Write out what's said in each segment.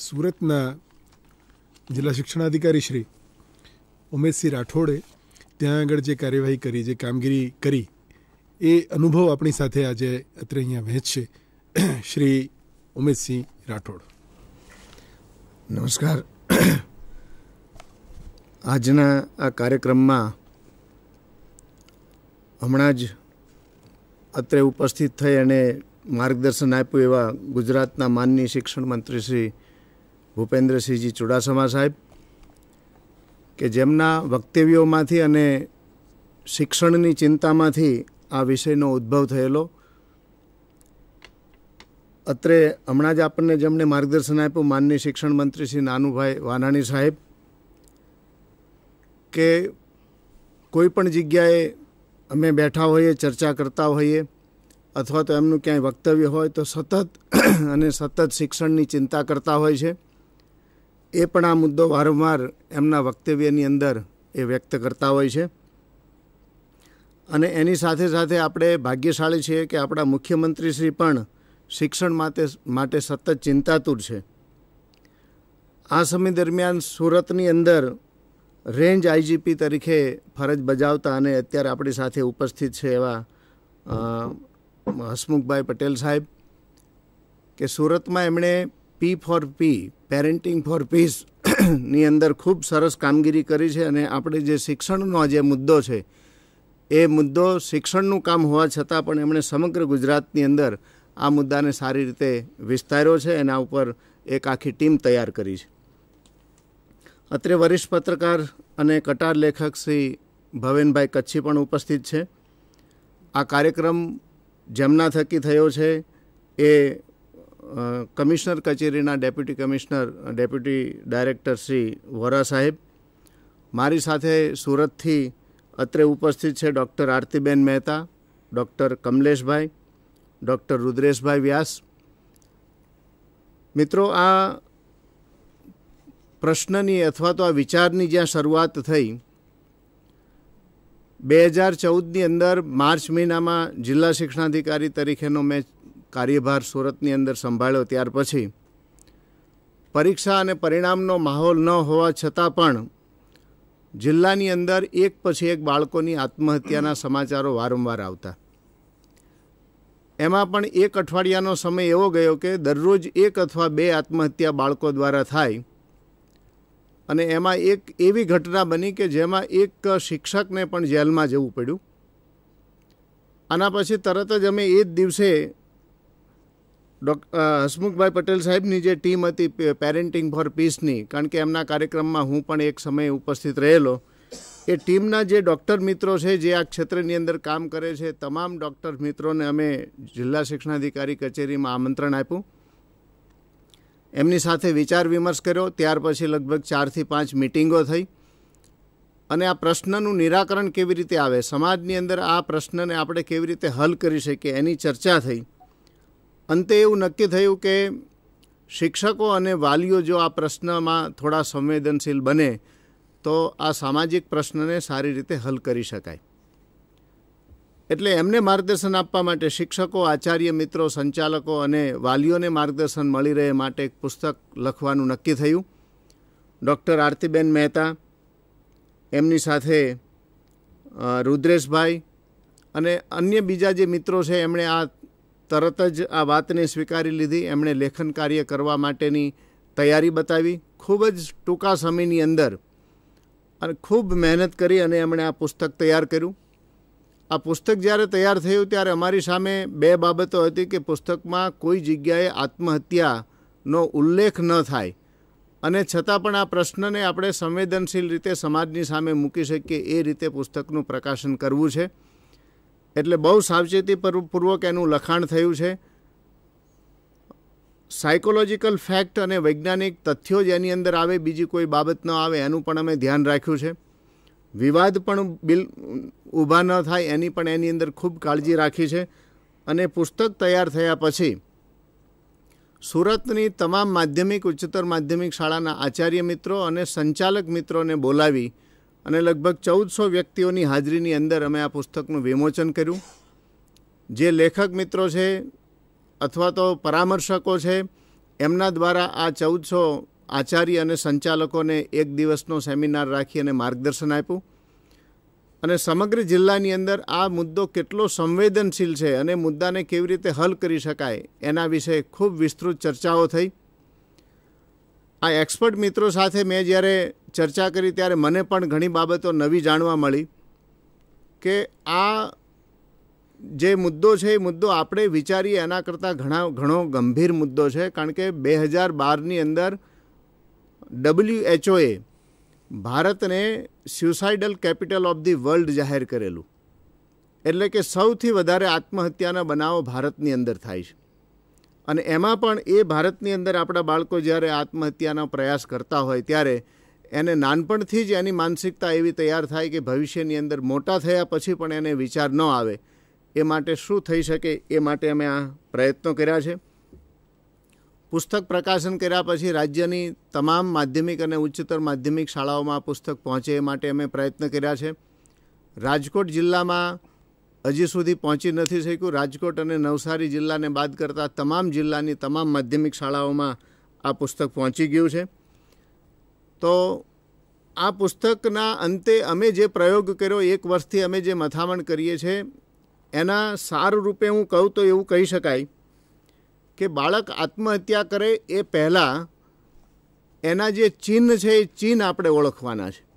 સુરતના જિલ્લા શિક્ષણાધિકારી શ્રી ઉમેશસિંહ રાઠોડે ત્યાં આગળ જે કાર્યવાહી કરી, જે કામગીરી કરી, એ અનુભવ આપણી સાથે આજે અત્રે અહીંયા વહેંચશે શ્રી ઉમેશસિંહ રાઠોડ. નમસ્કાર. આજના આ કાર્યક્રમમાં હમણાં જ અત્રે ઉપસ્થિત થઈ અને માર્ગદર્શન આપ્યું એવા ગુજરાતના માનની શિક્ષણ મંત્રી શ્રી ભૂપેન્દ્રસિંહજી ચુડાસમા સાહેબ, કે જેમના વક્તવ્યોમાંથી અને શિક્ષણની ચિંતામાંથી આ વિષયનો ઉદ્ભવ થયેલો. અત્રે હમણાં જ આપણને જેમણે માર્ગદર્શન આપ્યું માનની શિક્ષણ મંત્રી શ્રી નાનુભાઈ વાનાણી સાહેબ, કે કોઈ પણ જગ્યાએ અમે બેઠા હોઈએ, ચર્ચા કરતા હોઈએ, અથવા તો એમનું ક્યાંય વક્તવ્ય હોય તો સતત અને સતત શિક્ષણની ચિંતા કરતા હોય છે. એ પણ આ મુદ્દો વારંવાર એમના વક્તવ્યની અંદર એ વ્યક્ત કરતા હોય છે. અને એની સાથે સાથે આપણે ભાગ્યશાળી છીએ કે આપણા મુખ્યમંત્રીશ્રી પણ શિક્ષણ માટે માટે સતત ચિંતાતુર છે. આ સમય દરમિયાન સુરતની અંદર રેન્જ આઈજીપી તરીકે ફરજ બજાવતા અને અત્યારે આપણી સાથે ઉપસ્થિત છે એવા હસમુખભાઈ પટેલ સાહેબ કે સુરતમાં એમણે P for P parenting for પીસની અંદર ખૂબ સરસ કામગીરી કરી છે અને આપણે જે શિક્ષણનો જે મુદ્દો છે, એ મુદ્દો શિક્ષણનું કામ હોવા છતાં પણ એમણે સમગ્ર ગુજરાતની અંદર આ મુદ્દાને સારી રીતે વિસ્તાર્યો છે એના ઉપર એક આખી ટીમ તૈયાર કરી છે. અત્રે વરિષ્ઠ પત્રકાર અને કટાર લેખક શ્રી ભવેનભાઈ કચ્છી પણ ઉપસ્થિત છે. આ કાર્યક્રમ જેમના થકી થયો છે, એ કમિશનર કચેરીના deputy commissioner, deputy director Shri Vora સાહેબ, મારી સાથે સુરતથી અત્રે ઉપસ્થિત છે doctor Aartiben Mehta, doctor Kamleshbhai, doctor Rudreshbhai Vyas. મિત્રો, આ પ્રશ્નની અથવા તો આ વિચારની જ્યાં શરૂઆત થઈ, બે હજાર ચૌદની અંદર માર્ચ મહિનામાં જિલ્લા શિક્ષણાધિકારી તરીકેનો મેં કાર્યભાર સુરતની અંદર સંભાળ્યો ત્યાર પછી પરીક્ષા અને પરિણામનો માહોલ ન હોવા છતાં પણ જિલ્લાની અંદર એક પછી એક બાળકોની આત્મહત્યાના સમાચારો વારંવાર આવતા. એમાં પણ એક અઠવાડિયાનો સમય એવો ગયો કે દરરોજ એક અથવા બે આત્મહત્યા બાળકો દ્વારા થાય અને એમાં એક એવી ઘટના બની કે જેમાં એક શિક્ષકને પણ જેલમાં જવું પડ્યું. આના પછી તરત જ અમે એ જ દિવસે હસમુખભાઈ પટેલ સાહેબની જે ટીમ હતી પેરેન્ટિંગ ફોર પીસની કારણ કે એમના કાર્યક્રમમાં હું પણ એક સમયે ઉપસ્થિત રહેલો, એ ટીમના જે ડૉક્ટર મિત્રો છે, જે આ ક્ષેત્રની અંદર કામ કરે છે, તમામ ડૉક્ટર મિત્રોને અમે જિલ્લા શિક્ષણાધિકારી કચેરીમાં આમંત્રણ આપ્યું. એમની સાથે વિચાર વિમર્શ કર્યો, ત્યાર પછી લગભગ ચારથી પાંચ મિટિંગો થઈ. અને આ પ્રશ્નનું નિરાકરણ કેવી રીતે આવે? સમાજની અંદર આ પ્રશ્નને આપણે કેવી રીતે હલ કરી શકીએ? એની ચર્ચા થઈ. અંતે એવું નક્કી થયું કે શિક્ષકો અને વાલીઓ જો આ પ્રશ્નમાં થોડા સંવેદનશીલ બને, તો આ સામાજિક પ્રશ્નને સારી રીતે હલ કરી શકાય. એટલે એમને માર્ગદર્શન આપવા માટે શિક્ષકો, આચાર્ય મિત્રો, સંચાલકો અને વાલીઓને માર્ગદર્શન મળી રહે માટે એક પુસ્તક લખવાનું નક્કી થયું. ડૉક્ટર આરતીબેન મહેતા, એમની સાથે રુદ્રેશભાઈ અને અન્ય બીજા જે મિત્રો છે, એમણે આ તરત જ આ વાતને સ્વીકારી લીધી. એમણે લેખન કાર્ય કરવા માટેની તૈયારી બતાવી. ખૂબ જ ટૂંકા સમયની અંદર અને ખૂબ મહેનત કરી અને એમણે આ પુસ્તક તૈયાર કર્યું. આ પુસ્તક જ્યારે તૈયાર થયું ત્યારે અમારી સામે બે બાબતો હતી કે પુસ્તકમાં કોઈ જગ્યાએ આત્મહત્યાનો ઉલ્લેખ ન થાય. અને છતાં પણ આ પ્રશ્નને આપણે સંવેદનશીલ રીતે સમાજની સામે મૂકી શકીએ એ રીતે પુસ્તકનું પ્રકાશન કરવું છે. એટલે બહુ સાવચેતીપૂર્વક એનું લખાણ થયું છે. સાયકોલોજીકલ ફેક્ટ અને વૈજ્ઞાનિક તથ્યો જ એની અંદર આવે, બીજી કોઈ બાબત ન આવે, એનું પણ અમે ધ્યાન રાખ્યું છે. વિવાદ પણ બિલ, ઊભા ન થાય, એની પણ એની અંદર ખૂબ કાળજી રાખી છે. અને પુસ્તક તૈયાર થયા પછી, સુરતની તમામ માધ્યમિક, ઉચ્ચતર માધ્યમિક શાળાના આચાર્ય મિત્રો અને સંચાલક મિત્રોને બોલાવી અને લગભગ ચૌદસો વ્યક્તિઓની હાજરીની અંદર અમે આ પુસ્તકનું વિમોચન કર્યું. જે લેખક મિત્રો છે અથવા તો પરામર્શકો છે, એમના દ્વારા આ ચૌદસો આચાર્ય અને સંચાલકોને એક દિવસનો સેમિનાર રાખી અને માર્ગદર્શન આપ્યું. અને સમગ્ર જિલ્લાની અંદર આ મુદ્દો કેટલો સંવેદનશીલ છે અને મુદ્દાને કેવી રીતે હલ કરી શકાય એના વિશે ખૂબ વિસ્તૃત ચર્ચાઓ થઈ. આ એક્સપર્ટ મિત્રો સાથે મેં જ્યારે ચર્ચા કરી ત્યારે મને પણ ઘણી બાબતો નવી જાણવા મળી કે આ જે મુદ્દો છે, એ મુદ્દો આપણે વિચારીએ એના કરતાં ઘણા, ઘણો ગંભીર મુદ્દો છે, કારણ કે બે હજાર બારની અંદર ડબલ્યુ એચઓએ ભારતને suicidal capital of the world જાહેર કરેલું. એટલે કે સૌથી વધારે આત્મહત્યાના બનાવો ભારતની અંદર થાય છે. અને એમાં પણ એ ભારતની અંદર આપણા બાળકો જ્યારે આત્મહત્યાનો પ્રયાસ કરતા હોય ત્યારે એને નાનપણથી જ એની માનસિકતા એવી તૈયાર થાય કે ભવિષ્યની અંદર મોટા થયા પછી પણ એને વિચાર ન આવે. એ માટે શું થઈ શકે એ માટે અમે આ પ્રયત્નો કર્યા છે. પુસ્તક પ્રકાશન કર્યા પછી રાજ્યની તમામ માધ્યમિક અને ઉચ્ચતર માધ્યમિક શાળાઓમાં પુસ્તક પહોંચે એ માટે અમે પ્રયત્ન કર્યા છે. રાજકોટ જિલ્લામાં હજી સુધી પહોંચી નથી શક્યું. રાજકોટ અને નવસારી જિલ્લાને બાદ કરતાં તમામ જિલ્લાની તમામ માધ્યમિક શાળાઓમાં આ પુસ્તક પહોંચી ગયું છે. તો આ પુસ્તકના અંતે અમે જે પ્રયોગ કર્યો, એક વર્ષથી અમે જે મથામણ કરીએ છીએ, એના સાર રૂપે હું કહું તો એવું કહી શકાય કે બાળક આત્મહત્યા કરે એ પહેલાં એના જે ચિહ્ન છે એ ચિહ્ન આપણે ઓળખવાના છે.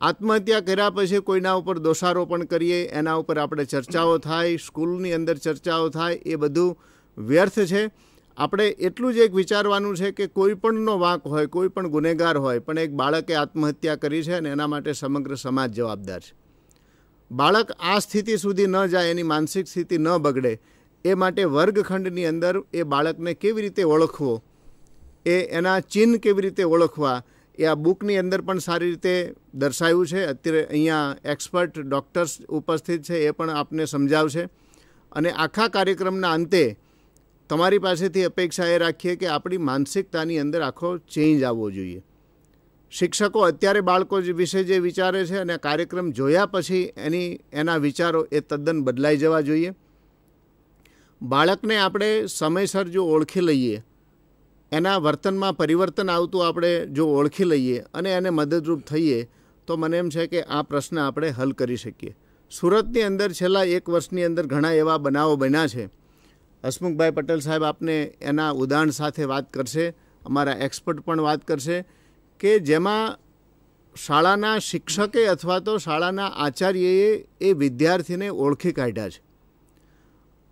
આત્મહત્યા કર્યા પછી કોઈના ઉપર દોષારોપણ કરીએ, એના ઉપર આપણે ચર્ચાઓ થાય, સ્કૂલની અંદર ચર્ચાઓ થાય, એ બધું વ્યર્થ છે. આપણે એટલું જ એક વિચારવાનું છે કે કોઈ પણનો વાંક હોય, કોઈ પણ ગુનેગાર હોય, પણ એક બાળકે આત્મહત્યા કરી છે અને એના માટે સમગ્ર સમાજ જવાબદાર છે. બાળક આ સ્થિતિ સુધી ન જાય, એની માનસિક સ્થિતિ ન બગડે, એ માટે વર્ગખંડની અંદર એ બાળકને કેવી રીતે ઓળખવો, એ એના ચિહ્ન કેવી રીતે ઓળખવા એ આ બુકની અંદર પણ સારી રીતે દર્શાવ્યું છે. અત્યારે અહીંયા એક્સપર્ટ, ડૉક્ટર્સ ઉપસ્થિત છે, એ પણ આપને સમજાવશે. અને આખા કાર્યક્રમના અંતે તમારી પાસેથી અપેક્ષા એ રાખીએ કે આપણી માનસિકતાની અંદર આખો ચેન્જ આવવો જોઈએ. શિક્ષકો અત્યારે બાળકો વિશે જે વિચારે છે અને કાર્યક્રમ જોયા પછી એની, એના વિચારો એ તદ્દન બદલાઈ જવા જોઈએ. બાળકને આપણે સમયસર જો ઓળખી લઈએ એના વર્તનમાં પરિવર્તન આવતું આપણે જો ઓળખી લઈએ અને એને મદદરૂપ થઈએ, તો મને એમ છે કે આ પ્રશ્ન આપણે હલ કરી શકીએ. સુરતની અંદર છેલ્લા એક વર્ષની અંદર ઘણા એવા બનાવો બન્યા છે. હસમુખભાઈ પટેલ સાહેબ આપને એના ઉદાહરણ સાથે વાત કરશે, અમારા એક્સપર્ટ પણ વાત કરશે કે જેમાં શાળાના શિક્ષકે અથવા તો શાળાના આચાર્યએ એ વિદ્યાર્થીને ઓળખી કાઢ્યા છે.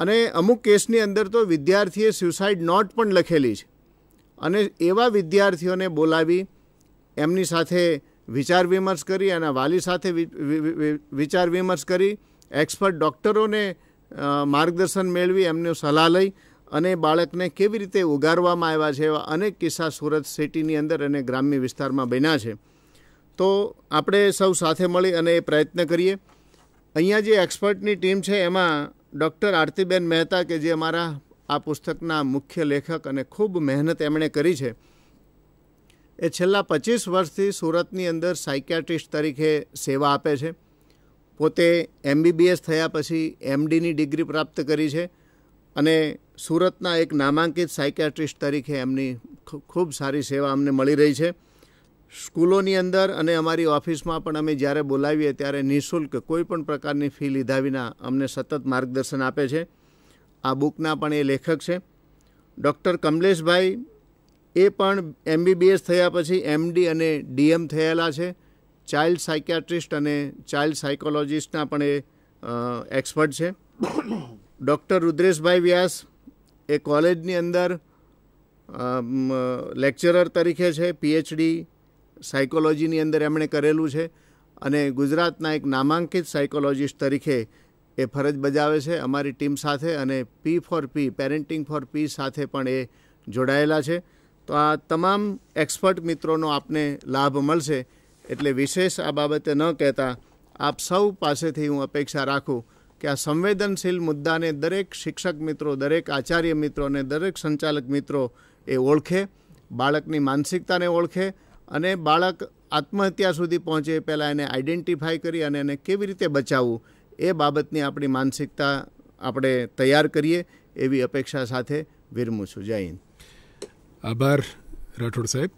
અને અમુક કેસની અંદર તો વિદ્યાર્થીએ સ્યુસાઇડ નોટ પણ લખેલી છે. અને એવા વિદ્યાર્થીઓને બોલાવી, એમની સાથે વિચાર વિમર્શ કરી અને વાલી સાથે વિચાર વિમર્શ કરી, એક્સપર્ટ ડૉક્ટરોને માર્ગદર્શન મેળવી, એમની સલાહ લઈ અને બાળકને કેવી રીતે ઉગારવામાં આવ્યા છે એવા અનેક કિસ્સા સુરત સિટીની અંદર અને ગ્રામ્ય વિસ્તારમાં બન્યા છે. તો આપણે સૌ સાથે મળી અને એ પ્રયત્ન કરીએ. અહીંયા જે એક્સપર્ટની ટીમ છે, એમાં ડૉક્ટર આરતીબેન મહેતા કે જે અમારા આ પુસ્તકના મુખ્ય લેખક અને ખૂબ મહેનત એમણે કરી છે. એ છેલ્લા પચીસ વર્ષથી સુરતની અંદર સાયકિયાટ્રિસ્ટ તરીકે સેવા આપે છે. પોતે એમબીબીએસ થયા પછી એમડીની ડિગ્રી પ્રાપ્ત કરી છે અને સુરતના એક નામાંકિત સાયકિયાટ્રિસ્ટ તરીકે એમની ખૂબ સારી સેવા અમને મળી રહી છે. સ્કૂલોની અંદર અને અમારી ઓફિસમાં પણ અમે જ્યારે બોલાવીએ ત્યારે નિઃશુલ્ક કોઈ પણ પ્રકારની ફી લીધા વિના અમને સતત માર્ગદર્શન આપે છે. આ બુકના પણ એ લેખક છે. ડૉક્ટર કમલેશભાઈ એ પણ એમબીબીએસ થયા પછી એમડી અને ડીએમ થયેલા છે. ચાઇલ્ડ સાયકિયાટ્રિસ્ટ અને ચાઇલ્ડ સાયકોલોજીસ્ટના પણ એ એક્સપર્ટ છે. ડૉક્ટર રુદ્રેશભાઈ વ્યાસ એ કોલેજની અંદર લેક્ચરર તરીકે છે, પીએચડી સાયકોલોજીની અંદર એમણે કરેલું છે અને ગુજરાતના એક નામાંકિત સાયકોલોજીસ્ટ તરીકે એ ફરજ બજાવે છે અમારી ટીમ સાથે અને P for P parenting for P સાથે પણ એ જોડાયેલા છે. તો આ તમામ એક્સપર્ટ મિત્રોનો આપને લાભ મળશે. એટલે વિશેષ આ બાબતે ન કહેતા, આપ સૌ પાસેથી હું અપેક્ષા રાખું કે આ સંવેદનશીલ મુદ્દાને દરેક શિક્ષક મિત્રો, દરેક આચાર્ય મિત્રો અને દરેક સંચાલક મિત્રો એ ઓળખે, બાળકની માનસિકતાને ઓળખે અને બાળક આત્મહત્યા સુધી પહોંચે પહેલાં એને આઈડેન્ટિફાય કરી અને એને કેવી રીતે બચાવવું એ બાબતની આપણી માનસિકતા આપણે તૈયાર કરીએ એવી અપેક્ષા સાથે વિરમું છું. જય હિન્દ. આભાર, રાઠોડ સાહેબ.